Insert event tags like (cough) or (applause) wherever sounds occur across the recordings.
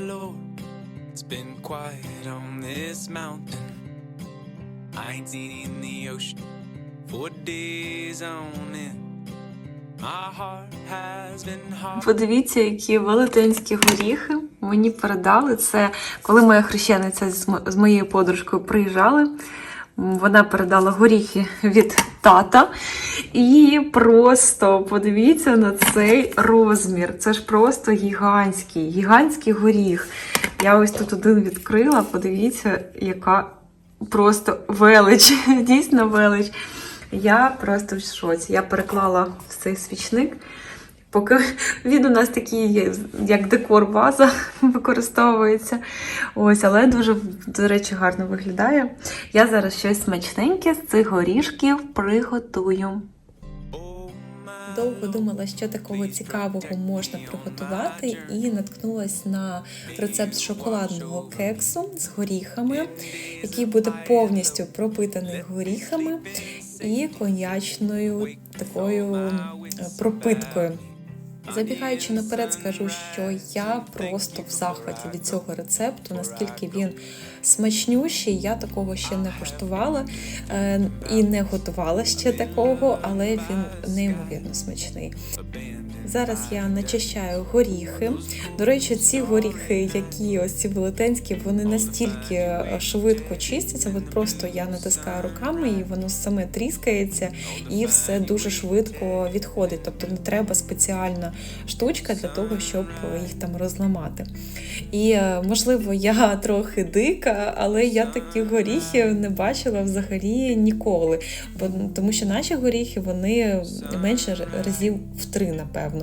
lord. It's been quiet on this mountain. I ain't seen in the ocean for days on end. Подивіться, які велетенські горіхи мені передали. Це коли моя хрещениця з моєю подружкою приїжджали. Вона передала горіхи від тата. І просто подивіться на цей розмір. Це ж просто гігантський, гігантський горіх. Я ось тут один відкрила. Подивіться, яка просто велич, (laughs) дійсно велич. Я просто в шоці. Я переклала в цей свічник. Поки він у нас такий, як декор ваза (laughs) використовується. Ось, але дуже, до речі, гарно виглядає. Я зараз щось смачненьке з цих горішків приготую. Довго думала, що такого цікавого можна приготувати, і наткнулась на рецепт шоколадного кексу з горіхами, який буде повністю пропитаний горіхами і коньячною такою пропиткою. Забігаючи наперед, скажу, що я просто в захваті від цього рецепту, наскільки він смачнющий, я такого ще не куштувала е, і не готувала ще такого, але він неймовірно смачний. Зараз я начищаю горіхи. До речі, ці горіхи, які ось ці велетенські, вони настільки е, швидко чистяться. От просто я натискаю руками, і воно саме тріскається, і все дуже швидко відходить. Тобто не треба спеціальна штучка для того, щоб їх там розламати. І е, можливо, я (laughs) трохи дика, але я таких горіхів не бачила взагалі ніколи. Бо тому що наші горіхи вони менше разів в три, напевно.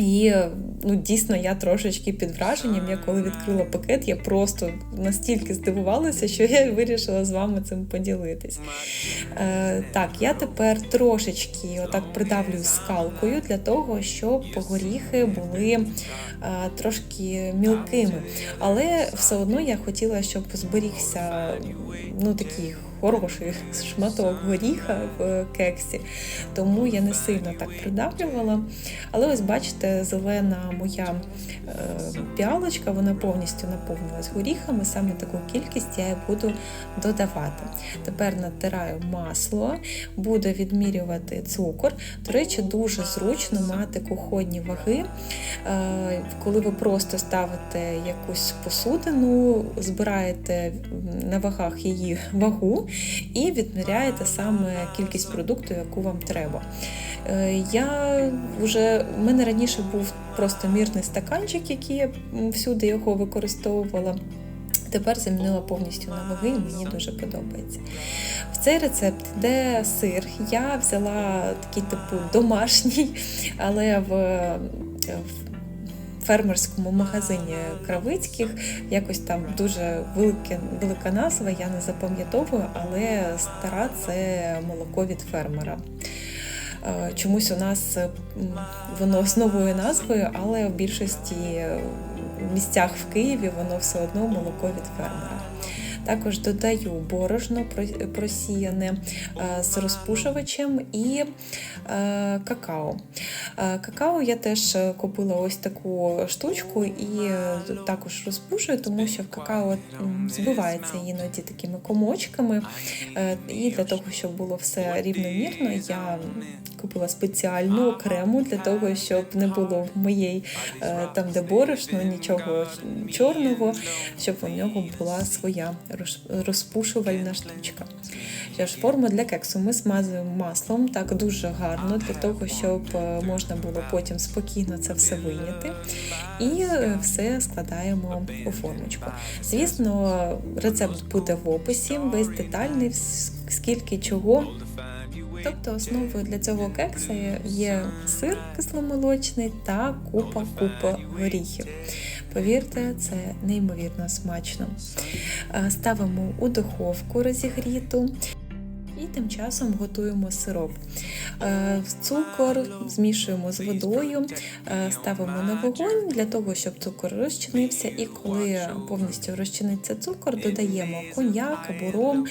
І ну, дійсно я трошечки під враженням. Я коли відкрила пакет, я просто настільки здивувалася, що я вирішила з вами цим поділитись. Е, так, я тепер трошечки отак придавлюю скалкою для того, щоб горіхи були е, трошки мілкими. Але все одно я хотіла, щоб зберігся ну, такий хороший шматок горіха в кексі, тому я не сильно так придавлювала. Але ось бачите, зелена моя е, піалочка, вона повністю наповнилась горіхами, саме таку кількість я буду додавати. Тепер натираю масло, буду відмірювати цукор. До речі, дуже зручно мати кухонні ваги. Е, Коли ви просто ставите якусь посудину, збираєте на вагах її вагу і відміряєте саме кількість продукту, яку вам треба. Е, Я вже в мене раніше був просто мірний стаканчик, який я всюди його використовувала. Тепер замінила повністю на ваги, і мені дуже подобається. В цей рецепт йде сир. Я взяла такий типу домашній, але в, в фермерському магазині Кравицьких якось там дуже велике, велика назва, я не запам'ятовую, але стара це молоко від фермера. Е, Чомусь у нас воно з новою назвою, але в більшості місцях в Києві воно все одно молоко від фермера. Також додаю борошно просіяне е, з розпушувачем і е, какао. Е, Какао я теж купила ось таку штучку і також розпушую, тому що в какао збивається іноді такими комочками. І для того, щоб було все рівномірно, я купила спеціальну крему для того, щоб не було в моєї там, де борошно, нічого чорного, щоб у нього була своя розпушувальна штучка. Форму для кексу ми смазуємо маслом так дуже гарно, для того, щоб е, можна було потім спокійно це все вийняти. І все складаємо у формочку. Звісно, рецепт буде в описі, весь детальний, скільки чого. Тобто основою для цього кекса є сир кисломолочний та купа-купа горіхів. Повірте, це неймовірно смачно. Е, Ставимо у духовку розігріту. І тим часом готуємо сироп. Е, Цукор змішуємо з водою, е, ставимо на вогонь для того, щоб цукор розчинився. І коли повністю розчиниться цукор, додаємо коньяк або ром,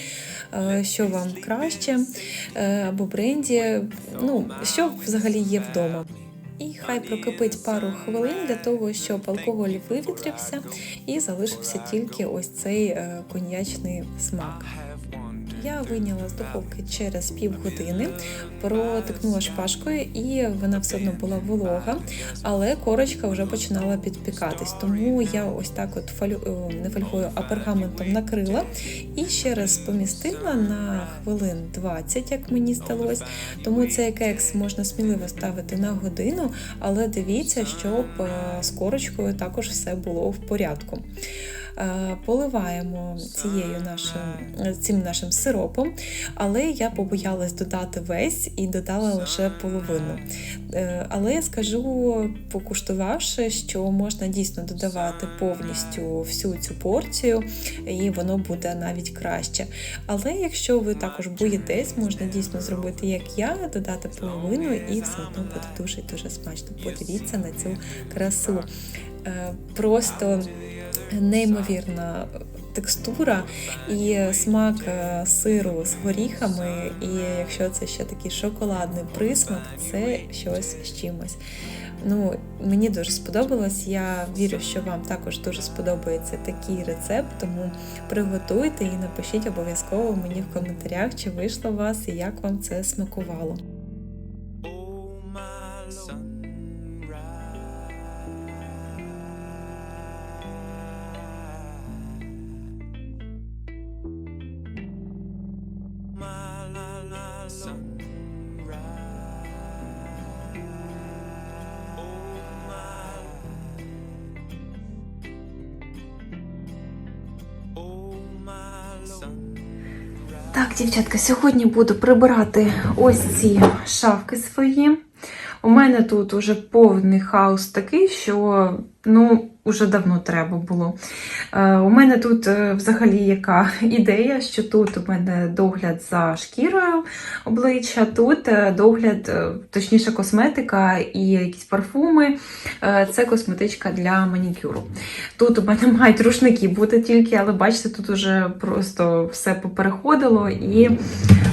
що вам краще, або бренді, ну, що взагалі є вдома. І хай прокипить пару хвилин для того, щоб алкоголь вивітрився і залишився тільки ось цей е, коньячний смак. Я вийняла з духовки через півгодини, протикнула шпажкою, і вона все одно була волога, але корочка вже починала підпікатись. Тому я ось так от фалю, не фольгою, а пергаментом накрила і ще раз помістила на хвилин 20, як мені здалось. Тому цей кекс можна сміливо ставити на годину, але дивіться, щоб е, з корочкою також все було в порядку. Е, Поливаємо цією нашим, цим нашим сиропом, але я побоялась додати весь і додала лише половину. Е, Але я скажу, покуштувавши, що можна дійсно додавати повністю всю цю порцію, і воно буде навіть краще. Але якщо ви також боїтесь, можна дійсно зробити як я, додати половину, і все одно буде дуже дуже смачно. Подивіться на цю красу. Е, Просто неймовірна текстура і смак е, сиру з горіхами. І якщо це ще такий шоколадний присмак, це щось з чимось. Ну, мені дуже сподобалось. Я вірю, що вам також дуже сподобається такий рецепт, тому приготуйте і напишіть обов'язково мені в коментарях, чи вийшло у вас і як вам це смакувало. Дівчатка, сьогодні буду прибирати ось ці шафки свої. У мене тут уже повний хаос такий, що ну, уже давно треба було. Е, у мене тут е, взагалі яка (laughs) ідея, що тут у мене догляд за шкірою обличчя, тут е, догляд, точніше, косметика і якісь парфуми. Це косметичка для манікюру. Тут у мене (laughs) мають рушники бути тільки, але бачите, тут уже просто все попереходило і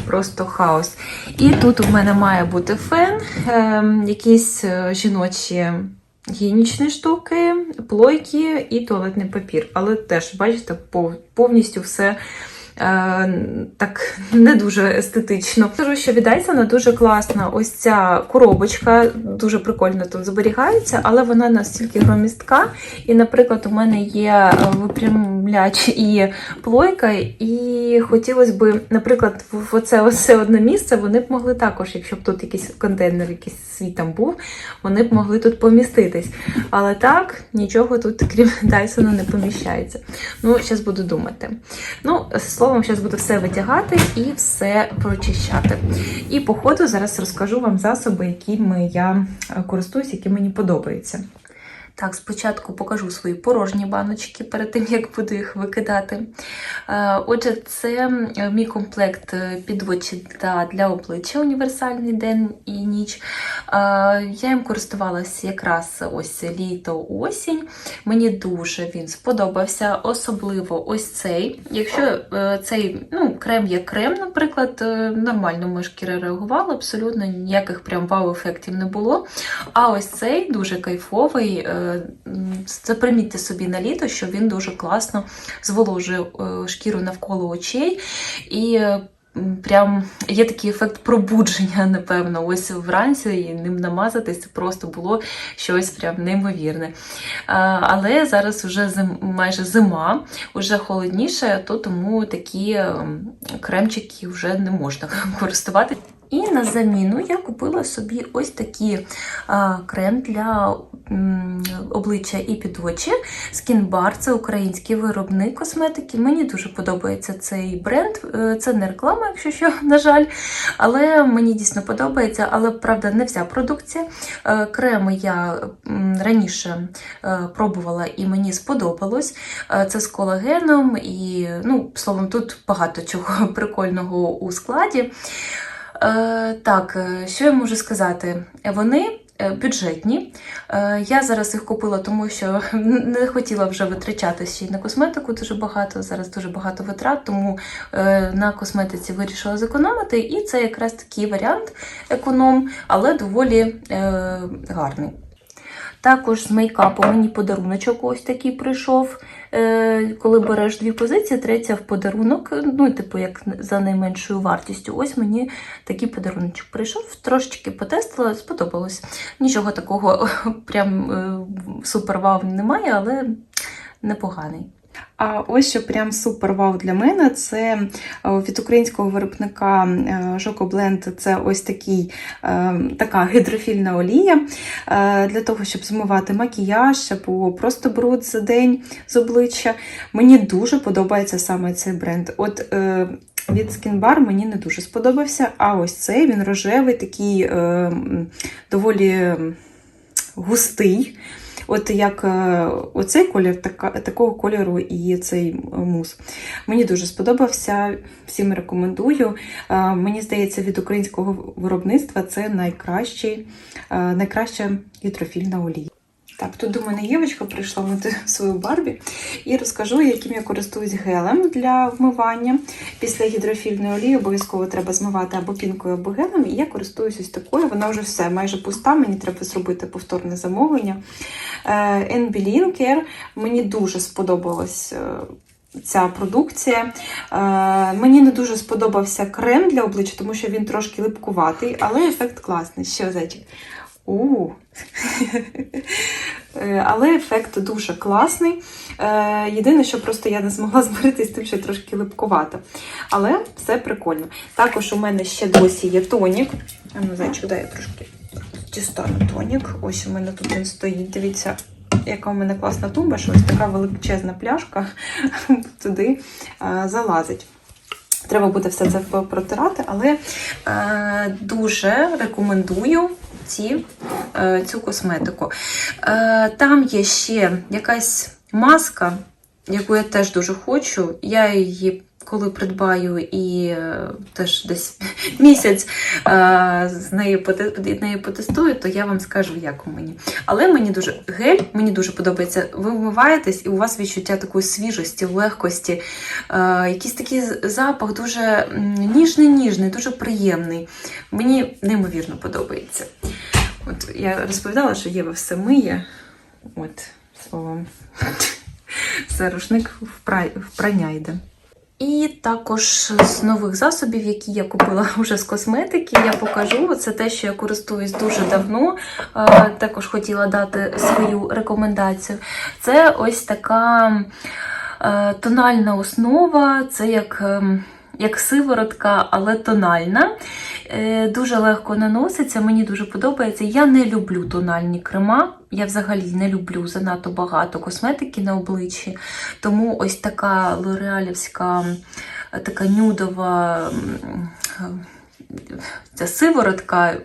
просто хаос. І тут у мене має бути фен, е, якісь жіночі гігієнічні штуки, плойки і туалетний папір. Але теж, бачите, пов- повністю все. Е, Так не дуже естетично. Скажу, що від Dyson дуже класна ось ця коробочка, дуже прикольно тут зберігається, але вона настільки громістка. І, наприклад, у мене є випрямляч і плойка, і хотілося б, наприклад, в оце оце одне місце вони б могли також, якщо б тут якийсь контейнер, якийсь свій там був, вони б могли тут поміститись. Але так, нічого тут, крім (laughs) Дайсона, не поміщається. Ну, зараз буду думати. Ну, словом, зараз буду все витягати і все прочищати. І по ходу зараз розкажу вам засоби, якими я е, користуюсь, які мені подобаються. Так, спочатку покажу свої порожні баночки перед тим, як буду їх викидати. Е, Отже, це е, мій комплект е, підводчик для, обличчя універсальний день і ніч. Я їм користувалася якраз ось літо-осінь. Мені дуже він сподобався, особливо ось цей. Якщо цей ну, крем є крем, наприклад, нормально моя шкіра реагувала, абсолютно ніяких прям вау-ефектів не було. А ось цей дуже кайфовий. Е, Запримітьте собі на літо, що він дуже класно зволожує е, шкіру навколо очей. І е, прям є такий ефект пробудження, (laughs) напевно. Ось вранці і ним намазатись просто було щось прям неймовірне. Але зараз вже зим, майже зима, вже холодніше, то тому такі ем, кремчики вже не можна (laughs) користувати. І на заміну я купила собі ось такі а, крем для обличчя і під очі. Skin Bar – це український виробник косметики. Мені дуже подобається цей бренд. Е, Це не реклама, якщо що, (laughs) на жаль. Але мені дійсно подобається. Але правда, не вся продукція. Е, Креми я раніше е, пробувала і мені сподобалось. Це з колагеном і, ну, словом, тут багато чого (laughs) прикольного у складі. Е, так, е, що я можу сказати? Вони е, бюджетні. Я зараз їх купила, тому що (laughs) не хотіла вже витрачати ще й на косметику дуже багато. Зараз дуже багато витрат, тому на косметиці вирішила зекономити. І це якраз такий варіант економ, але доволі гарний. Також з мейкапу мені подаруночок ось такий прийшов. Е, коли береш дві позиції, третя в подарунок, ну, типу, як за найменшою вартістю. Ось мені такий подаруночок прийшов, трошечки потестила, сподобалось. Нічого такого (laughs) прям е, немає, але непоганий. А ось що прям супер вау для мене. Це е, від українського виробника Жоко Бленд. Це ось такий, е, така гідрофільна олія е, для того, щоб змивати макіяж або просто бруд за день з обличчя. Мені дуже подобається саме цей бренд. От е, від Bar мені не дуже сподобався, а ось цей він рожевий, такий е, доволі густий. От як е, оцей колір, така, такого кольору і цей е, мус. Мені дуже сподобався, всім рекомендую. Е, Мені здається, від українського виробництва це найкращий, найкраща гідрофільна олія. Так, тут до мене Євочка прийшла мити (laughs) свою Барбі і розкажу, яким я користуюсь гелем для вмивання. Після гідрофільної олії обов'язково треба змивати або пінкою, або гелем. І я користуюсь ось такою. Вона вже все майже пуста. Мені треба зробити повторне замовлення. Е, Care. Мені дуже сподобалась е, ця продукція. Е, Мені не дуже сподобався крем для обличчя, тому що він трошки липкуватий, але ефект класний. Ще зайчик. У. Е, Але ефект дуже класний. Е, Єдине, що просто я не змогла (laughs) змиритися з тим, що трошки липкувато. Але все прикольно. Також у мене ще досі є тонік. А ну, зайчик, дай я трошки дістану тонік. Ось у мене тут він стоїть. Дивіться, яка у мене класна тумба, що ось така величезна пляшка (laughs) туди е, залазить. Треба буде все це протирати, але е, дуже рекомендую ці, е, цю косметику. Е, там є ще якась маска, яку я теж дуже хочу. Я її коли придбаю і е, теж десь (laughs) місяць е, з нею, нею потестую, то я вам скажу, як у мені. Але мені дуже гель, мені дуже подобається. Ви вмиваєтесь, і у вас відчуття такої свіжості, легкості, е, якийсь такий запах дуже м, ніжний-ніжний, дуже приємний. Мені неймовірно подобається. От я розповідала, що Єва все миє. От, словом, (laughs) все рушник впра- впрання йде. І також з нових засобів, які я купила (laughs) вже з косметики, я покажу. Це те, що я користуюсь дуже давно. Е, Також хотіла дати свою рекомендацію. Це ось така е, тональна основа, це як. ем, Як сиворотка, але тональна. Е, Дуже легко наноситься, мені дуже подобається. Я не люблю тональні крема. Я взагалі не люблю занадто багато косметики на обличчі. Тому ось така лореалівська, така нюдова ця сиворотка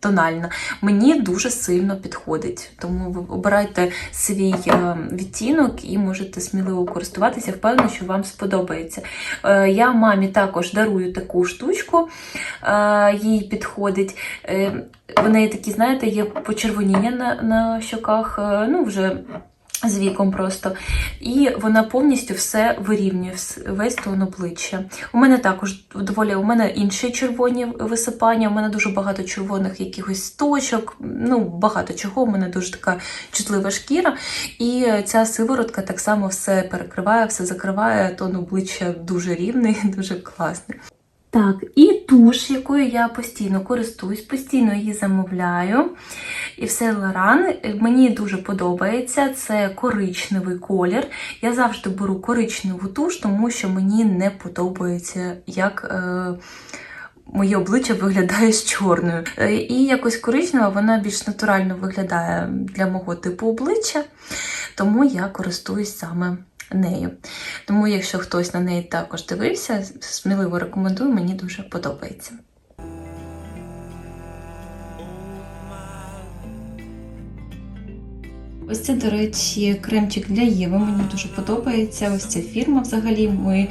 тональна мені дуже сильно підходить. Тому ви обирайте свій е, відтінок і можете сміливо користуватися. Впевнена, що вам сподобається. Е, Я мамі також дарую таку штучку, е, їй підходить. В неї такі, знаєте, є почервоніння на, на щоках, ну вже. З віком просто. І вона повністю все вирівнює, весь тон обличчя. У мене також доволі, у мене інші червоні висипання, у мене дуже багато червоних якихось точок, ну багато чого, у мене дуже така чутлива шкіра. І ця сиворотка так само все перекриває, все закриває, тон обличчя дуже рівний, (laughs) дуже класний. Так, і туш, якою я постійно користуюсь, постійно її замовляю. І все Лоран. Мені дуже подобається. Це коричневий колір. Я завжди беру коричневу туш, тому що мені не подобається, як е, моє обличчя виглядає з чорною. Е, і якось коричнева, вона більш натурально виглядає для мого типу обличчя, тому я користуюсь саме нею. Тому, якщо хтось на неї також дивився, сміливо рекомендую, мені дуже подобається. Ось це, до речі, кремчик для Єви. Мені дуже подобається. Ось ця фірма взагалі. Ми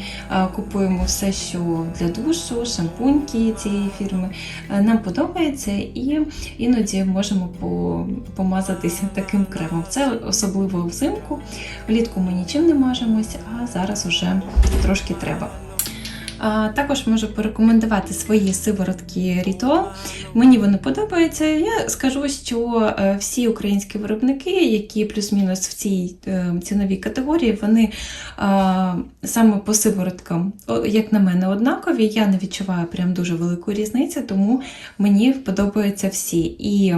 купуємо все, що для душу, шампуньки цієї фірми. Нам подобається і іноді можемо по- помазатися таким кремом. Це особливо взимку. Влітку ми нічим не мажемось, а зараз уже трошки треба. Також можу порекомендувати свої сиворотки Ритуал. Мені вони подобаються. Я скажу, що е, всі українські виробники, які плюс-мінус в цій е, ціновій категорії, вони е, саме по сивороткам, як на мене, однакові. Я не відчуваю прям дуже велику різницю, тому мені подобаються всі. І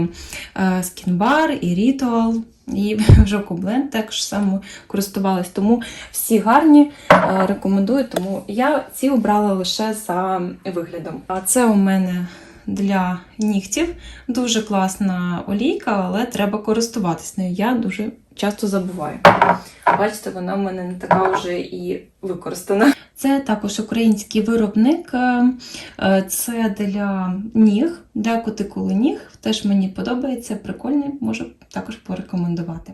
Скінбар, і Ritual, і (laughs) Жокобленд також само користувалась. Тому всі гарні, е, рекомендую. Тому я ці обрала лише за виглядом. А це у мене для нігтів дуже класна олійка, але треба користуватись нею. Я дуже часто забуваю. Бачите, вона в мене не така вже і використана. Це також український виробник. е, е, Це для ніг, для кутикули ніг. Теж мені подобається, прикольний, можу також порекомендувати.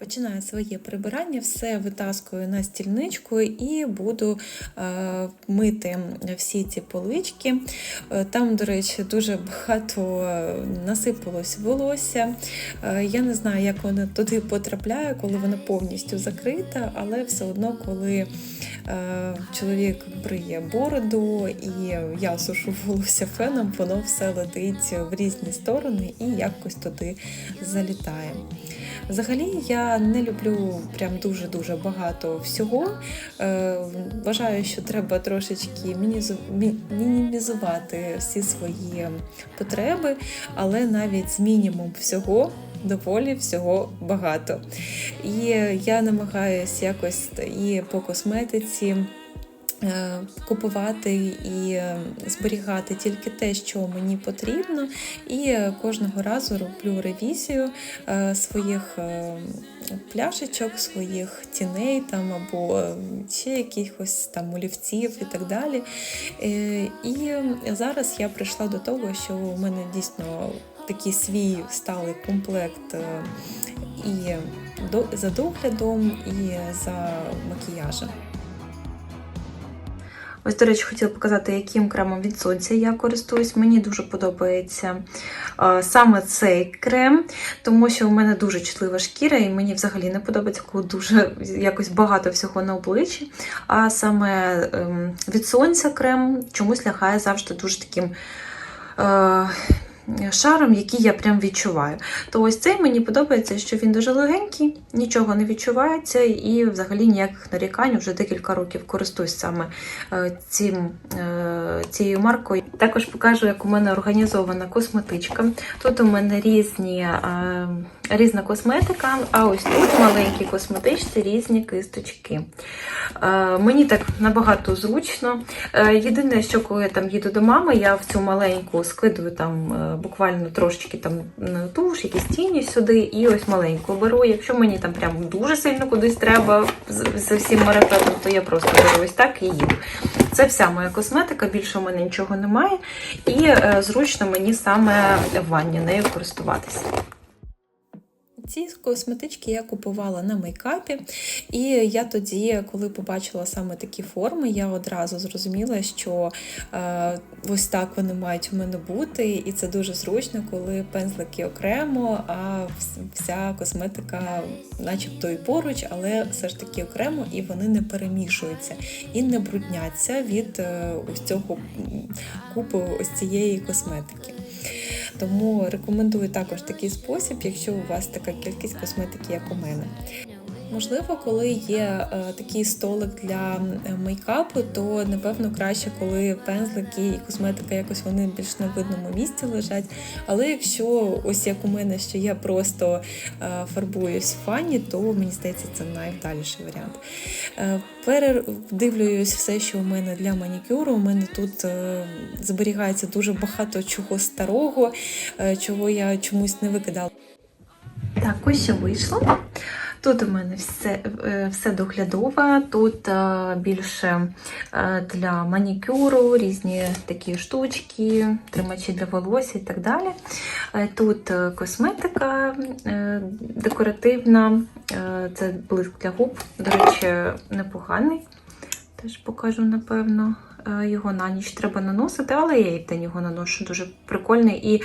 Починаю своє прибирання, все витаскую на стільничку і буду е, мити всі ці полички. Е, Там, до речі, дуже багато е, насипалось волосся. Е, Я не знаю, як воно туди потрапляє, коли вона повністю закрита, але все одно, коли е, чоловік бриє бороду і я сушу волосся феном, воно все летить в різні сторони і якось туди залітає. Взагалі я не люблю прям дуже-дуже багато всього. Е, вважаю, що треба трошечки мінімізувати всі свої потреби, але навіть з мінімум всього. Доволі всього багато. І я намагаюся якось і по косметиці купувати і е, зберігати тільки те, що мені потрібно, і е, кожного разу роблю ревізію е, своїх е, пляшечок, своїх тіней там або е, ще якихось там олівців і так далі. Е, І зараз я прийшла до того, що у мене дійсно такий свій сталий комплект е, і за доглядом, і за макіяжем. Ось, до речі, хотіла показати, яким кремом від сонця я користуюсь. Мені дуже подобається саме цей крем, тому що в мене дуже чутлива шкіра, і мені взагалі не подобається, коли дуже якось багато всього на обличчі. А саме ем, від сонця крем чомусь лягає завжди дуже таким. Шаром, який я прям відчуваю. То ось цей мені подобається, що він дуже легенький, нічого не відчувається, і взагалі ніяких нарікань вже декілька років користуюсь саме е, цим, е, цією маркою. Також покажу, як у мене організована косметичка. Тут у мене різні, е, різна косметика, а ось тут в маленькій косметичці різні кисточки. Е, Мені так набагато зручно. Е, Єдине, що коли я там їду до мами, я в цю маленьку скидую там е, буквально трошечки там туш, якісь тіні сюди, і ось маленьку беру. Якщо мені там прям дуже сильно кудись треба з- всім марафетом, то я просто беру ось так і їду. Це вся моя косметика, більше у мене нічого немає. І зручно мені саме в ванні нею користуватися. Ці косметички я купувала на мейкапі, і я тоді, коли побачила саме такі форми, я одразу зрозуміла, що е, ось так вони мають у мене бути, і це дуже зручно, коли пензлики окремо, а вся косметика, начебто і поруч, але все ж таки окремо, і вони не перемішуються і не брудняться від е, ось цього купу ось цієї косметики. Тому рекомендую також такий спосіб, якщо у вас така кількість косметики, як у мене. Можливо, коли є е, такий столик для е, мейкапу, то напевно краще, коли пензлики і косметика якось вони більш на видному місці лежать. Але якщо ось як у мене, що я просто е, фарбуюсь в фані, то мені здається, це найвдаліший варіант. Передивлююсь все, що у мене для манікюру. У мене тут зберігається дуже багато чого старого, чого я чомусь не викидала. Так, ось що вийшло. Тут у мене все, е, все доглядове, тут е, більше е, для манікюру, різні такі штучки, тримачі для волосся і так далі. Тут косметика декоративна, це блиск для губ. До речі, непоганий. Теж покажу, напевно. Е, Його на ніч треба наносити, але я і день його наношу дуже прикольний. І е,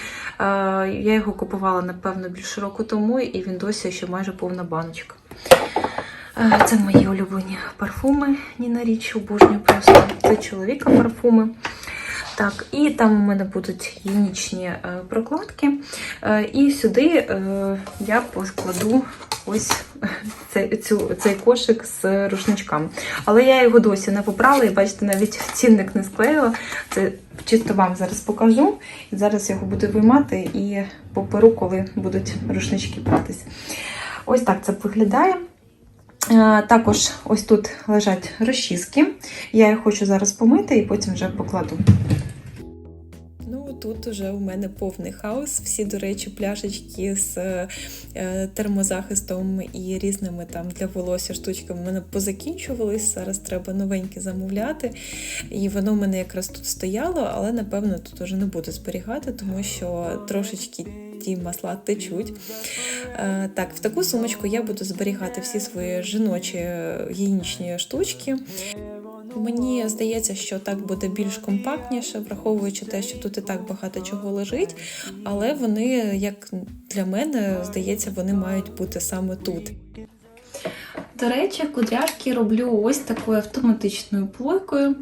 я його купувала, напевно, більше року тому, і він досі ще майже повна баночка. Е, Це мої улюблені парфуми. Ніна Річ, обожнюю просто. Це чоловіка парфуми. Так, і там у мене будуть гігієнічні е, прокладки. Е, і сюди я поскладу ось цей, цю, цей кошик з рушничками. Але я його досі не попрала, і бачите, навіть цінник не склеїла. Це чисто вам зараз покажу. Зараз його буду виймати і поперу, коли будуть рушнички пратись. Ось так це виглядає. Е, Також ось тут лежать розчіски. Я їх хочу зараз помити і потім вже покладу. Тут уже у мене повний хаос. Всі, до речі, пляшечки з е, термозахистом і різними там для волосся штучками в мене позакінчувались. Зараз треба новенькі замовляти. І воно в мене якраз тут стояло, але напевно тут уже не буду зберігати, тому що трошечки ті масла течуть. Е, Так, в таку сумочку я буду зберігати всі свої жіночі гігієнічні штучки. Мені здається, що так буде більш компактніше, враховуючи те, що тут і так багато чого лежить, але вони, як для мене, здається, вони мають бути саме тут. До речі, кудряшки роблю ось такою автоматичною плойкою.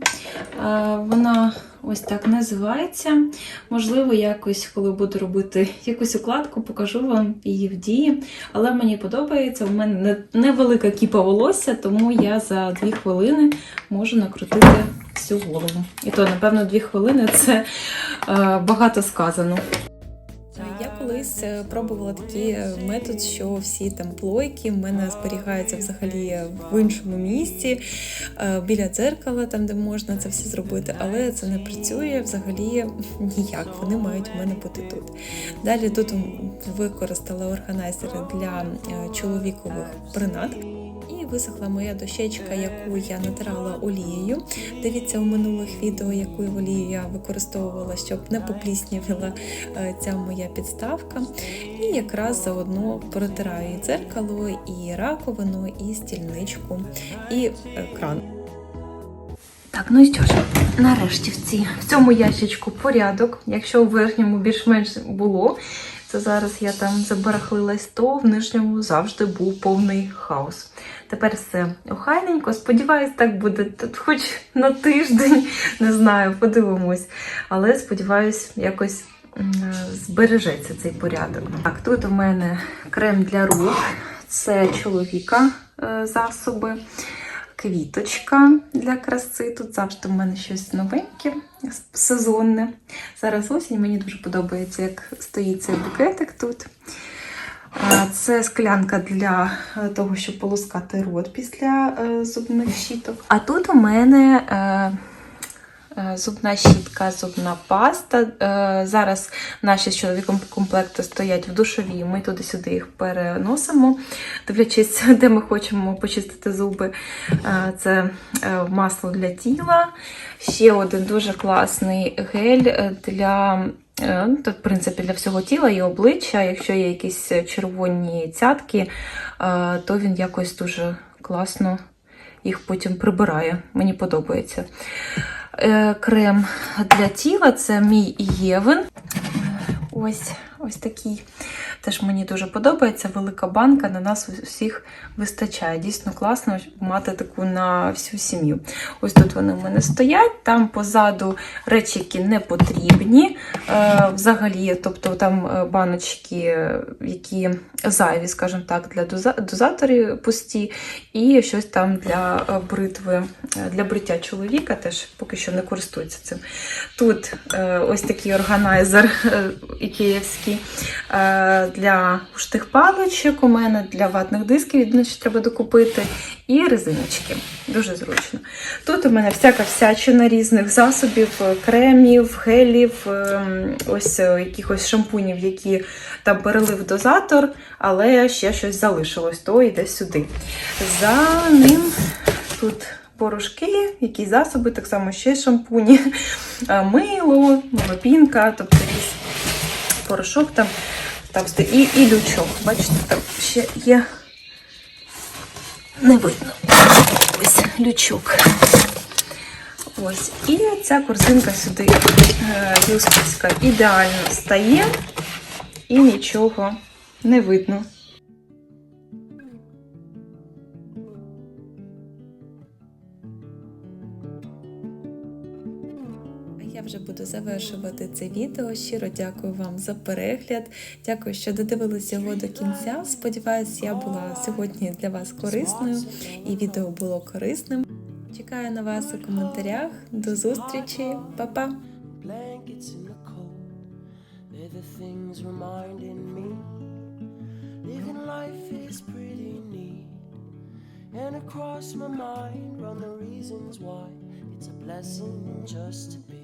Вона ось так називається. Можливо, якось, коли буду робити якусь укладку, покажу вам її в дії. Але мені подобається, у мене невелика кіпа волосся, тому я за дві хвилини можу накрутити всю голову. І то, напевно, дві хвилини це е, багато сказано. Колись е, пробувала такий е, метод, що всі там плойки в мене зберігаються взагалі в іншому місці, е, біля дзеркала, там де можна це все зробити, але це не працює взагалі ніяк. Вони мають в мене бути тут. Далі тут використала органайзери для чоловікових принад. Висохла моя дощечка, яку я натирала олією. Дивіться у минулих відео, яку олію я використовувала, щоб не попліснявіла е, ця моя підставка. І якраз заодно протираю і дзеркало, і раковину, і стільничку, і кран. Так, ну і що ж, нарешті в, ці, в цьому ящичку порядок. Якщо в верхньому більш-менш було, то зараз я там забарахлилась, то в нижньому завжди був повний хаос. Тепер все охайненько. Сподіваюсь, так буде тут хоч на тиждень, (laughs) не знаю, подивимось. Але сподіваюсь, якось збережеться цей порядок. Так, тут у мене крем для рук, це чоловіка е, засоби квіточка для краси. Тут завжди в мене щось новеньке, сезонне. Зараз осінь, мені дуже подобається, як стоїть цей букетик тут. Це склянка для е, того, щоб полоскати рот після е, зубних щіток. А тут у мене е, зубна щітка, зубна паста. Е, Зараз наші з чоловіком по комплекту стоять в душовій, ми туди-сюди їх переносимо, дивлячись, (laughs) де ми хочемо почистити зуби. Е, Це е, масло для тіла. Ще один дуже класний гель е, для. е, ну, то, В принципі, для всього тіла і обличчя. Якщо є якісь червоні цятки, е, то він якось дуже класно їх потім прибирає. Мені подобається. Е, Крем для тіла це мій Євен. Ось, ось такий. Теж мені дуже подобається. Велика банка на нас усіх вистачає. Дійсно класно мати таку на всю сім'ю. Ось тут вони в мене стоять, там позаду речі, які не потрібні. Е, взагалі, тобто там е, баночки, е, які зайві, скажімо так, для дозаторів пусті, і щось там для е, бритви, для бриття чоловіка, теж поки що не користується цим. Тут е, ось такий органайзер ікеївський. Е, для пуштих паличок у мене, для ватних дисків, єдине, треба докупити, і резиночки. Дуже зручно. Тут у мене всяка всячина різних засобів, кремів, гелів, ем, ось е, якихось шампунів, які там перелив дозатор, але ще щось залишилось, то йде сюди. За ним тут порошки, якісь засоби, так само ще шампуні, (laughs) мило, молопінка, тобто порошок там, там. І, і лючок. Бачите, там ще є. Не видно. Ось лючок. Ось. І ця корзинка сюди е, юспільська ідеально стає і нічого не видно. Завершувати це відео. Щиро дякую вам за перегляд. Дякую, що додивилися його до кінця. Сподіваюсь, я була сьогодні для вас корисною і відео було корисним. Чекаю на вас у коментарях. До зустрічі, Па-па! And across my mind run the reasons why it's a blessing just to be.